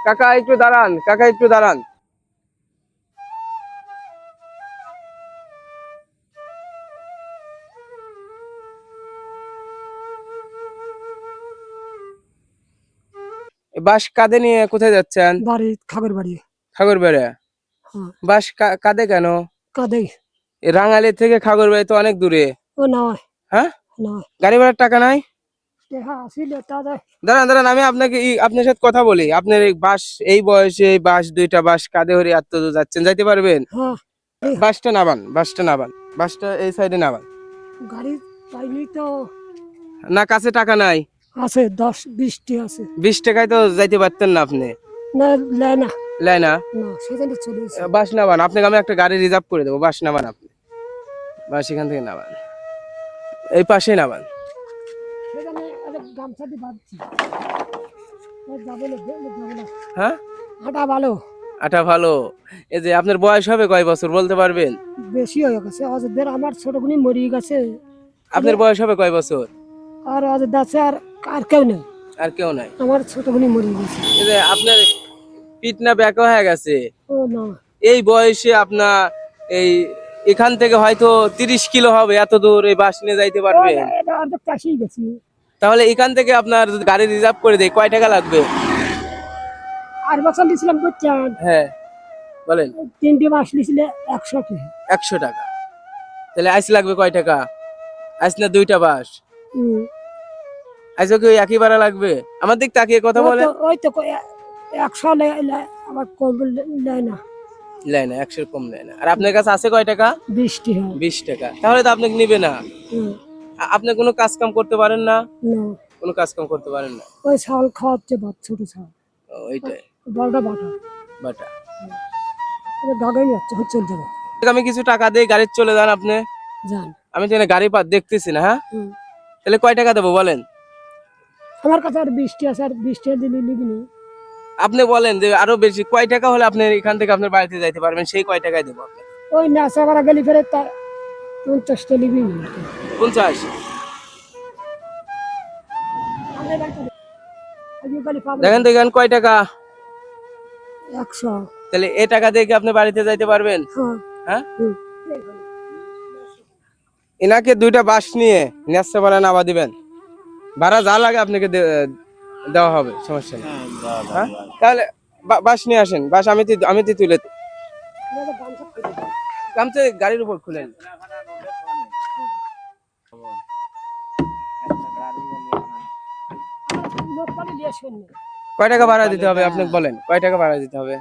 কাকা একটু দাঁড়ান কাকা একটু দাঁড়ান। বাস কাঁধে নিয়ে কোথায় যাচ্ছেন? বাড়ি খাগের বাড়ি। খাগরবেড়ে হ্যাঁ। বাস কাঁধে কেন? কাঁদে রাঙালি থেকে খাগরবেড়ে তো অনেক দূরে। ও নয় হ্যাঁ? গাড়ি ভাড়ার টাকা নাই? দাঁড়ান দাঁড়ান আমি আপনাকে আপনার সাথে কথা বলি। আপনার বাস এই বয়সে এই বাস দুইটা বাস কাঁধে হরে দূর যাচ্ছেন যাইতে পারবেন? হ্যাঁ। বাসটা নাবান বাসটা নাবান বাসটা এই সাইডে নাবান। গাড়ি পাইনি তো না কাছে টাকা নাই। আছে দশ বিশটি আছে। বিশ টাকায় তো যাইতে পারতেন না আপনি। না না। লাই না? না সেখানে চলে বাস নাবান আপনাকে আমি একটা গাড়ি রিজার্ভ করে দেবো বাস নাবান আপনি। বাস এখান থেকে নাবান। এই পাশেই নাবান। বাঁধছি। হ্যাঁ? হাঁটা ভালো? আটা ভালো। এই যে আপনার বয়স হবে কয় বছর বলতে পারবেন? বেশি হয়ে গেছে। অযোধ্যার আমার ছোটগুনি মরিয়ে গেছে। আপনার বয়স হবে কয় বছর? আর অযোধ্যা আছে আর আর কেউ নেই। আর কেউ নাই। আমার ছোটগুনি মরিয়ে গেছে। এই যে আপনার পিঠ না ব্যাকা হয়ে গেছে? ও না। এই বয়সে আপনার এই এখান থেকে হয়তো তিরিশ কিলো হবে এত দূর এই বাস নিয়ে যাইতে পারবে তাহলে এখান থেকে আপনার যদি গাড়ি রিজার্ভ করে দেয় কয় টাকা লাগবে? আর বছর নিয়েছিলাম হ্যাঁ বলেন। তিনটে মাস নিয়েছিলে একশো টাকা। একশো টাকা। তাহলে আইস লাগবে কয় টাকা? আইস না দুইটা বাস। আইসও কি একই ভাড়া লাগবে? আমার দিক তাকিয়ে কথা বলে ওই তো একশো লে- কম নেয় না। নেয় না একশোর কম নেয় না। আর আপনার কাছে আছে কয় টাকা? বৃষ্টি হয় বিশ টাকা। তাহলে তো আপনাকে নিবে না। আপনি কোনো কাজ কাম করতে পারেন না? না। কোনো কাজ কাম করতে পারেন না? ওই ছাগল খাওয়াচ্ছে বাদ ছোট ও, ওইটাই বড়টা বাটা। বাটা। গাগাই যাচ্ছে চলতে যাবে আমি কিছু টাকা দিয়ে গাড়ি চলে যান আপনি। যান। আমি তো গাড়ি পা দেখতেছি না হ্যাঁ? তাহলে কয় টাকা দেবো বলেন? আমার কাছে আর বৃষ্টি আছে আর বৃষ্টি দিলে নিবি নি। আপনি বলেন যে আরও বেশি কয় টাকা হলে আপনি এখান থেকে আপনার বাড়িতে যাইতে পারবেন? সেই কয় টাকায় দেবো আপনাকে। ওই নাচা করা গেলি ফেরে পঞ্চাশটা নিবি। পঞ্চাশ? দেখেন তো এখানে কয় টাকা? একশো। তাহলে এ টাকা দিয়ে কি আপনি বাড়িতে যাইতে পারবেন? হ্যাঁ। হ্যাঁ? এনাকে দুইটা বাস নিয়ে নেসে ভাড়া নামা দিবেন। ভাড়া যা লাগে আপনাকে দেওয়া হবে সমস্যা নেই। হ্যাঁ? তাহলে বাস নিয়ে আসেন। বাস আমি আমি তুলে গামছে গাড়ির উপর খুলেন। কয় টাকা ভাড়া দিতে হবে আপনি বলেন? কয় টাকা ভাড়া দিতে হবে?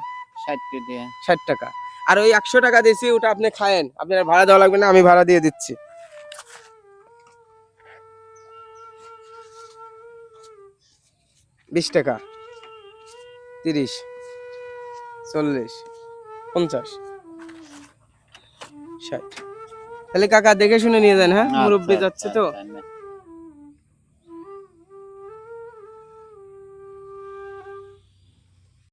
ষাট টাকা। আর ওই একশো টাকা দিয়েছি ওটা আপনি খায়েন। আপনার ভাড়া দেওয়া লাগবে না আমি ভাড়া দিয়ে দিচ্ছি। বিশ টাকা। তিরিশ। চল্লিশ। পঞ্চাশ। ষাট। তাহলে কাকা দেখে শুনে নিয়ে যান হ্যাঁ? মুরব্বী যাচ্ছে তো। আচ্ছা,